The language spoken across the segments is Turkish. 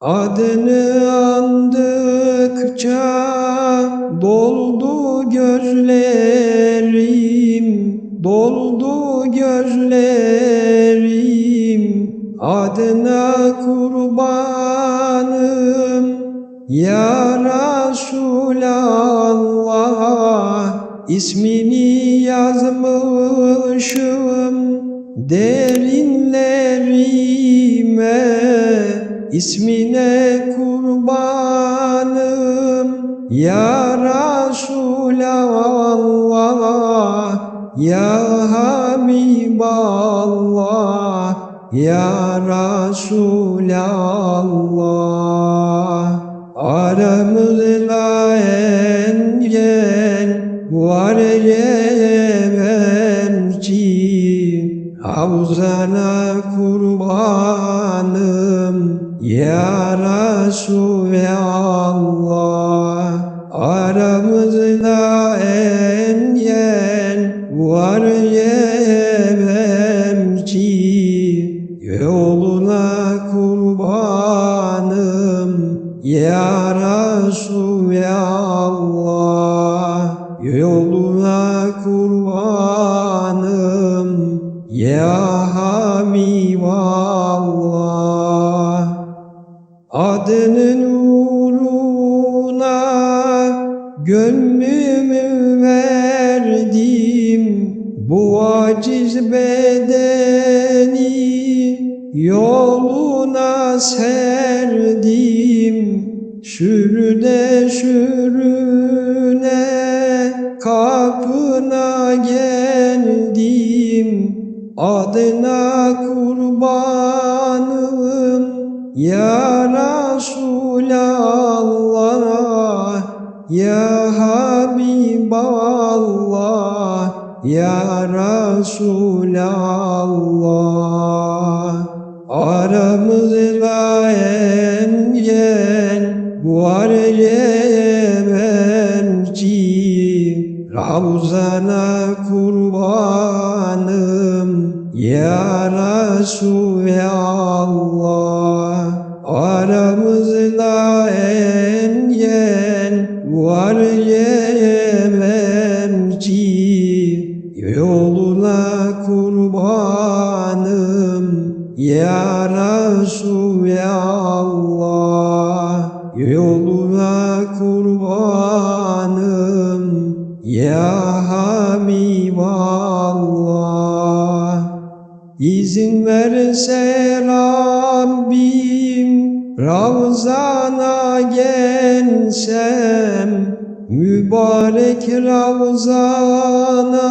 Adını andıkça doldu gözlerim, doldu gözlerim. Adına kurbanım ya Resulallah ismini yazmışım derinlerime ismine kurbanım ya Resulallah ya Habiballah ya Resulallah aramızda engel var yemem ki Havzana kurbanım ya Resulallah Aramızda engel var yemem Yoluna kurbanım ya Resulallah. Yoluna kurbanım ya Habiballah Adının uğruna gönlümü verdim. Bu aciz bedeni yoluna serdim. Sürüne sürüne kapına geldim. Adına kurbanım ya Resulallah Ya Habiballah Ya Resulallah Aramızda engel var yemem ki Ravzana kurbanım Ya Resulallah var yemem ki Yoluna kurbanım. Ya Resulallah Yoluna kurbanım. Ya Habiballah İzin verse Rabbim Ravzana gelsem Mübarek Ravzana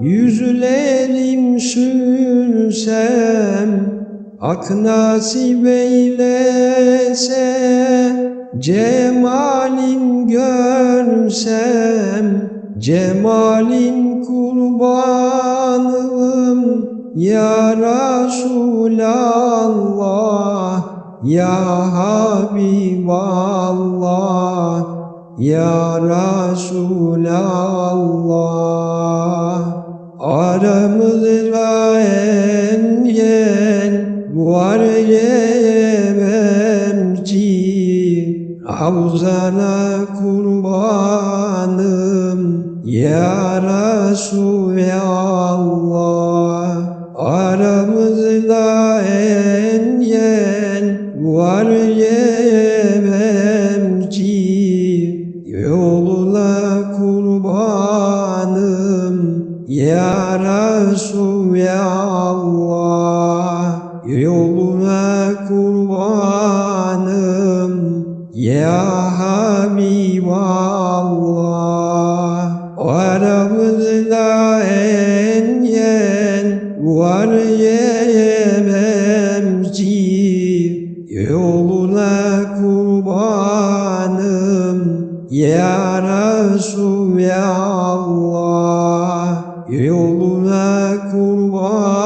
Yüzlerim sürsem Ak nasip eylese Cemalin görsem Cemalin kurbanım Ya Resulallah Ya Habiballah Ya Resulallah Aramızda engel var yemem ki Havzana kurbanım. Ya Resulallah yoluna kurbanım ya Habiballah. Aramızda engel var yemem ki yoluna kurbanım ya Resulallah. Yoluna kurban